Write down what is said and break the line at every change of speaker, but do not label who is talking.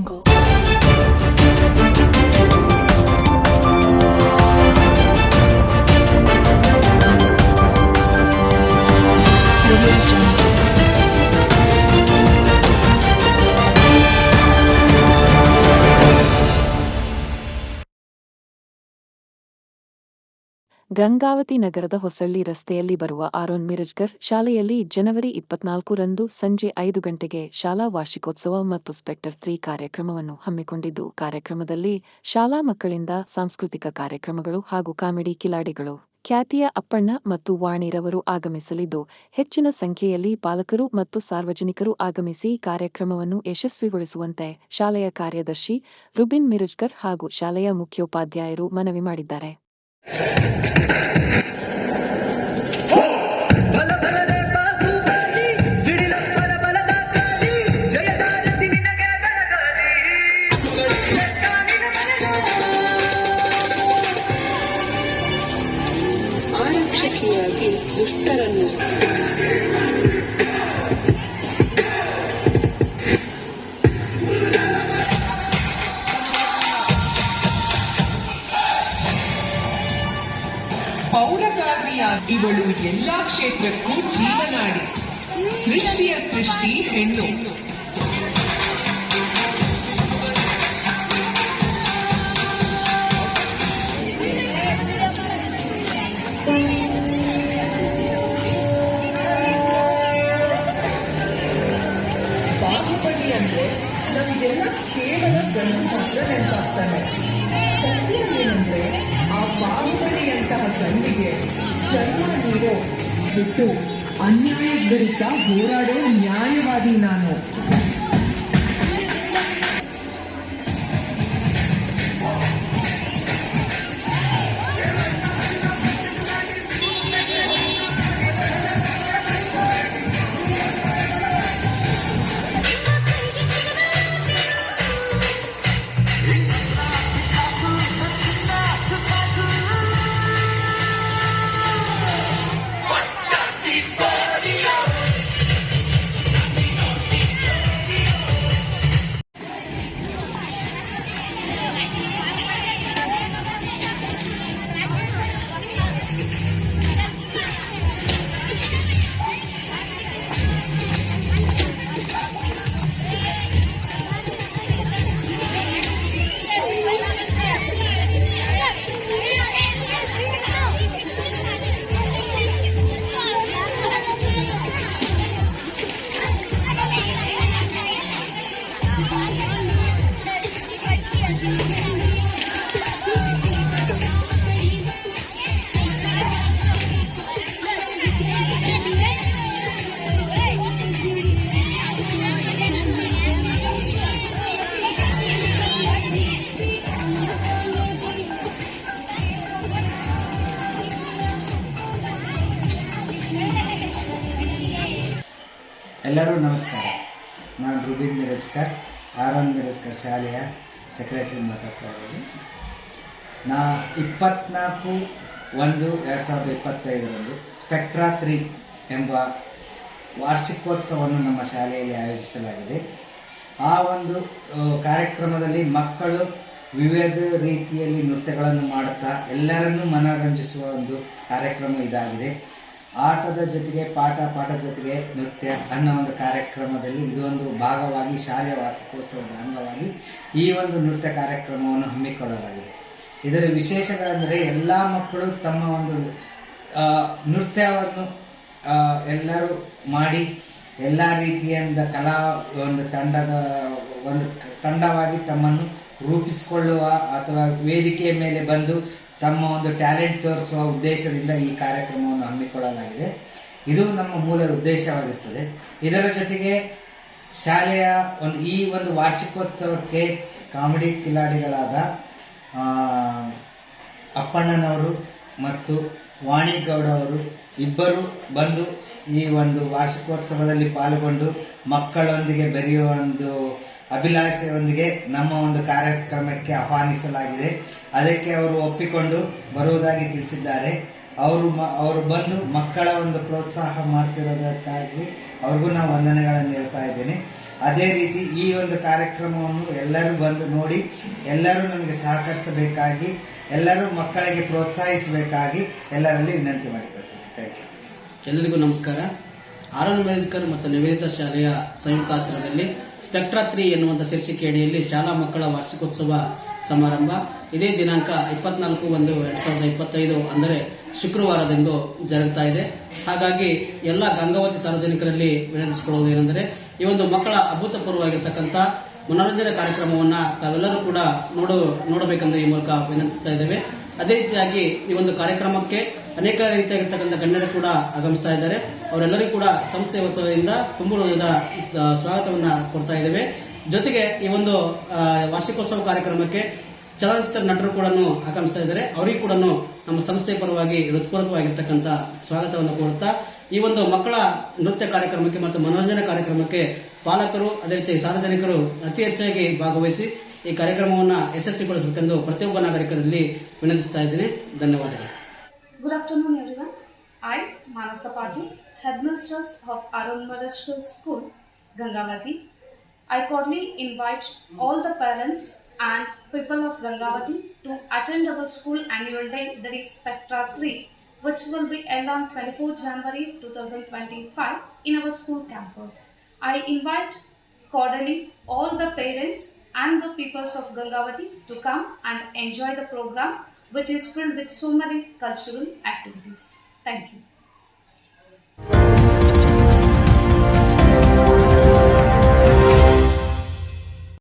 angle
Gangavathi ನಗರದ ಹೊಸಳ್ಳಿ ರಸ್ತೆಯಲ್ಲಿ ಬರುವ ಆರೋನ್ ಮಿರಜ್ಗರ್ ಶಾಲೆಯಲ್ಲಿ ಜನವರಿ ಇಪ್ಪತ್ನಾಲ್ಕು ರಂದು ಸಂಜೆ ಐದು ಗಂಟೆಗೆ ಶಾಲಾ ವಾರ್ಷಿಕೋತ್ಸವ ಮತ್ತು ಸ್ಪೆಕ್ಟರ್ ತ್ರೀ ಕಾರ್ಯಕ್ರಮವನ್ನು ಹಮ್ಮಿಕೊಂಡಿದ್ದು, ಕಾರ್ಯಕ್ರಮದಲ್ಲಿ ಶಾಲಾ ಮಕ್ಕಳಿಂದ ಸಾಂಸ್ಕೃತಿಕ ಕಾರ್ಯಕ್ರಮಗಳು ಹಾಗೂ ಕಾಮಿಡಿ ಕಿಲಾಡಿಗಳು, ಖ್ಯಾತಿಯ ಅಪ್ಪಣ್ಣ ಮತ್ತು ವಾಣಿರವರು ಆಗಮಿಸಲಿದ್ದು, ಹೆಚ್ಚಿನ ಸಂಖ್ಯೆಯಲ್ಲಿ ಪಾಲಕರು ಮತ್ತು ಸಾರ್ವಜನಿಕರು ಆಗಮಿಸಿ ಕಾರ್ಯಕ್ರಮವನ್ನು ಯಶಸ್ವಿಗೊಳಿಸುವಂತೆ ಶಾಲೆಯ ಕಾರ್ಯದರ್ಶಿ ರುಬಿನ್ ಮಿರುಜ್ಕರ್ ಹಾಗೂ ಶಾಲೆಯ ಮುಖ್ಯೋಪಾಧ್ಯಾಯರು ಮನವಿ ಮಾಡಿದ್ದಾರೆ.
ಪೌರಕಾರ್ಮಿಯ ಇವಳು ಎಲ್ಲಾ ಕ್ಷೇತ್ರಕ್ಕೂ ಜೀವನಾಡಿ ಸೃಷ್ಟಿಯ ಸೃಷ್ಟಿ ಹೆಣ್ಣು ಅಂದ್ರೆ ನಮಗೆಲ್ಲ ಕೇವಲ ಗಂಡು ಮಾತ್ರ ನೆನಪಾಗ್ತಾನೆ. ಸತ್ಯ ಏನಂದ್ರೆ ಆ ಬಾಹುಬಲಿಯಂತಹ ಗಂಡಿಗೆ ಜನ್ಮ ನೀಡೋ, ಬಿಟ್ಟು ಅನ್ಯಾಯ ವಿರುದ್ಧ ಹೋರಾಡೋ ನ್ಯಾಯವಾದಿ ನಾನು.
ಎಲ್ಲರೂ ನಮಸ್ಕಾರ. ನಾನು ರುಬಿನ್ ಮಿರಜ್ಕರ್ ಎನ್ ಮಿರಜ್ಕರ್ ಶಾಲೆಯ ಸೆಕ್ರೆಟರಿ ಮಾತಾಡ್ತಾ ಇದ್ದೀನಿ. ನಾ ಇಪ್ಪತ್ನಾಲ್ಕು ಒಂದು ಎರಡು ಸಾವಿರದ ಇಪ್ಪತ್ತೈದರಂದು ಸ್ಪೆಕ್ಟ್ರಾ ತ್ರೀ ಎಂಬ ವಾರ್ಷಿಕೋತ್ಸವವನ್ನು ನಮ್ಮ ಶಾಲೆಯಲ್ಲಿ ಆಯೋಜಿಸಲಾಗಿದೆ. ಆ ಒಂದು ಕಾರ್ಯಕ್ರಮದಲ್ಲಿ ಮಕ್ಕಳು ವಿವಿಧ ರೀತಿಯಲ್ಲಿ ನೃತ್ಯಗಳನ್ನು ಮಾಡುತ್ತಾ ಎಲ್ಲರನ್ನೂ ಮನರಂಜಿಸುವ ಒಂದು ಕಾರ್ಯಕ್ರಮ ಇದಾಗಿದೆ. ಆಟದ ಜೊತೆಗೆ, ಪಾಠ ಪಾಠ ಜೊತೆಗೆ ನೃತ್ಯ, ಅನ್ನೋ ಒಂದು ಕಾರ್ಯಕ್ರಮದಲ್ಲಿ ಇದು ಒಂದು ಭಾಗವಾಗಿ ಶಾಲೆಯ ವಾರ್ಷಿಕೋತ್ಸವದ ಅಂಗವಾಗಿ ಈ ಒಂದು ನೃತ್ಯ ಕಾರ್ಯಕ್ರಮವನ್ನು ಹಮ್ಮಿಕೊಳ್ಳಲಾಗಿದೆ. ಇದರ ವಿಶೇಷಗಳೆಂದರೆ ಎಲ್ಲ ಮಕ್ಕಳು ತಮ್ಮ ಒಂದು ನೃತ್ಯವನ್ನು ಎಲ್ಲರೂ ಮಾಡಿ ಎಲ್ಲ ರೀತಿಯಿಂದ ಕಲಾ ಒಂದು ತಂಡದ, ಒಂದು ತಂಡವಾಗಿ ತಮ್ಮನ್ನು ರೂಪಿಸಿಕೊಳ್ಳುವ ಅಥವಾ ವೇದಿಕೆಯ ಮೇಲೆ ಬಂದು ತಮ್ಮ ಒಂದು ಟ್ಯಾಲೆಂಟ್ ತೋರಿಸುವ ಉದ್ದೇಶದಿಂದ ಈ ಕಾರ್ಯಕ್ರಮವನ್ನು ಹಮ್ಮಿಕೊಳ್ಳಲಾಗಿದೆ. ಇದು ನಮ್ಮ ಮೂಲ ಉದ್ದೇಶವಾಗಿರ್ತದೆ. ಇದರ ಜೊತೆಗೆ ಶಾಲೆಯ ಒಂದು, ಈ ಒಂದು ವಾರ್ಷಿಕೋತ್ಸವಕ್ಕೆ ಕಾಮಿಡಿ ಕಿಲಾಡಿಗಳಾದ ಅಪ್ಪಣ್ಣನವರು ಮತ್ತು ವಾಣಿಗೌಡ ಅವರು ಇಬ್ಬರು ಬಂದು ಈ ಒಂದು ವಾರ್ಷಿಕೋತ್ಸವದಲ್ಲಿ ಪಾಲ್ಗೊಂಡು ಮಕ್ಕಳೊಂದಿಗೆ ಬೆರೆಯುವ ಒಂದು ಅಭಿಲಾಷೆಯೊಂದಿಗೆ ನಮ್ಮ ಒಂದು ಕಾರ್ಯಕ್ರಮಕ್ಕೆ ಆಹ್ವಾನಿಸಲಾಗಿದೆ. ಅದಕ್ಕೆ ಅವರು ಒಪ್ಪಿಕೊಂಡು ಬರುವುದಾಗಿ ತಿಳಿಸಿದ್ದಾರೆ. ಅವರು ಅವರು ಬಂದು ಮಕ್ಕಳ ಒಂದು ಪ್ರೋತ್ಸಾಹ ಮಾಡ್ತಿರೋದಕ್ಕಾಗಿ ಅವ್ರಿಗೂ ನಾವು ವಂದನೆಗಳನ್ನು ಹೇಳ್ತಾ ಇದ್ದೇನೆ. ಅದೇ ರೀತಿ ಈ ಒಂದು ಕಾರ್ಯಕ್ರಮವನ್ನು ಎಲ್ಲರೂ ಬಂದು ನೋಡಿ, ಎಲ್ಲರೂ ನಮಗೆ ಸಹಕರಿಸಬೇಕಾಗಿ, ಎಲ್ಲರೂ ಮಕ್ಕಳಿಗೆ ಪ್ರೋತ್ಸಾಹಿಸಬೇಕಾಗಿ ಎಲ್ಲರಲ್ಲಿ ವಿನಂತಿ ಮಾಡಿಕೊಳ್ತೀನಿ. ಥ್ಯಾಂಕ್ ಯು
ಎಲ್ಲರಿಗೂ ನಮಸ್ಕಾರ. ಆರನ್ ಮೆಡಿಕಲ್ ಮತ್ತು ನಿವೇದಿತ ಶಾಲೆಯ ಸಂಯುಕ್ತಾಶ್ರಯದಲ್ಲಿ ಸ್ಪೆಕ್ಟ್ರಾ ತ್ರೀ ಶೀರ್ಷಿಕೆ ಅಡಿಯಲ್ಲಿ ಶಾಲಾ ಮಕ್ಕಳ ವಾರ್ಷಿಕೋತ್ಸವ ಸಮಾರಂಭ. ಇದೇ ದಿನಾಂಕ ಇಪ್ಪತ್ನಾಲ್ಕು ಒಂದು ಎರಡ್ ಸಾವಿರದ ಇಪ್ಪತ್ತೈದು ಅಂದರೆ ಶುಕ್ರವಾರದಂದು ಜರುಗ್ತಾ ಇದೆ. ಹಾಗಾಗಿ ಎಲ್ಲ ಗಂಗಾವತಿ ಸಾರ್ವಜನಿಕರಲ್ಲಿ ವಿನಂತಿಸಿಕೊಳ್ಳುವುದು ಏನೆಂದರೆ ಈ ಒಂದು ಮಕ್ಕಳ ಅಭೂತಪೂರ್ವವಾಗಿರ್ತಕ್ಕಂಥ ಮನೋರಂಜನೆ ಕಾರ್ಯಕ್ರಮವನ್ನು ತಾವೆಲ್ಲರೂ ಕೂಡ ನೋಡು, ನೋಡಬೇಕೆಂದು ಈ ಮೂಲಕ ವಿನಂತಿಸ್ತಾ ಇದ್ದೇವೆ. ಅದೇ ರೀತಿಯಾಗಿ ಈ ಒಂದು ಕಾರ್ಯಕ್ರಮಕ್ಕೆ ಅನೇಕ ರೀತಿಯಾಗಿರ್ತಕ್ಕಂಥ ಗಣ್ಯರು ಕೂಡ ಆಗಮಿಸ್ತಾ ಇದ್ದಾರೆ. ಅವರೆಲ್ಲರಿಗೂ ಕೂಡ ಸಂಸ್ಥೆ ವೃತ್ತದಿಂದ ತುಂಬ ಹೃದಯದ ಸ್ವಾಗತವನ್ನ ಕೊಡ್ತಾ ಇದ್ದೇವೆ. ಜೊತೆಗೆ ಈ ಒಂದು ವಾರ್ಷಿಕೋತ್ಸವ ಕಾರ್ಯಕ್ರಮಕ್ಕೆ ಚಲನಚಿತ್ರ ನಟರು ಕೂಡ ಆಗಮಿಸ್ತಾ ಇದ್ದಾರೆ. ಅವರಿಗೂ ಕೂಡ ನಮ್ಮ ಸಂಸ್ಥೆಯ ಪರವಾಗಿ ಹೃತ್ಪೂರ್ವಕವಾಗಿರ್ತಕ್ಕಂಥ ಸ್ವಾಗತವನ್ನು ಕೋರುತ್ತಾ, ಈ ಒಂದು ಮಕ್ಕಳ ನೃತ್ಯ ಕಾರ್ಯಕ್ರಮಕ್ಕೆ ಮತ್ತು ಮನೋರಂಜನಾ ಕಾರ್ಯಕ್ರಮಕ್ಕೆ ಪಾಲಕರು, ಅದೇ ರೀತಿ ಸಾರ್ವಜನಿಕರು ಅತಿ ಹೆಚ್ಚಾಗಿ ಭಾಗವಹಿಸಿ ಈ ಕಾರ್ಯಕ್ರಮವನ್ನು ಯಶಸ್ವಿಗೊಳಿಸಬೇಕೆಂದು ಪ್ರತಿಯೊಬ್ಬ ನಾಗರಿಕರಲ್ಲಿ ವಿನಂತಿಸ್ತಾ ಇದ್ದೀನಿ. ಧನ್ಯವಾದಗಳು.
Good afternoon everyone I Manasa Patil headmistress of Arun school Gangavathi I cordially invite all the parents and people of Gangavati to attend our school annual day, that is Spectra 3, which will be held on 24 January 2025 in our school campus. I invite cordially all the parents and the peoples of Gangavati to come and enjoy the program which is filled with so many cultural activities. Thank you.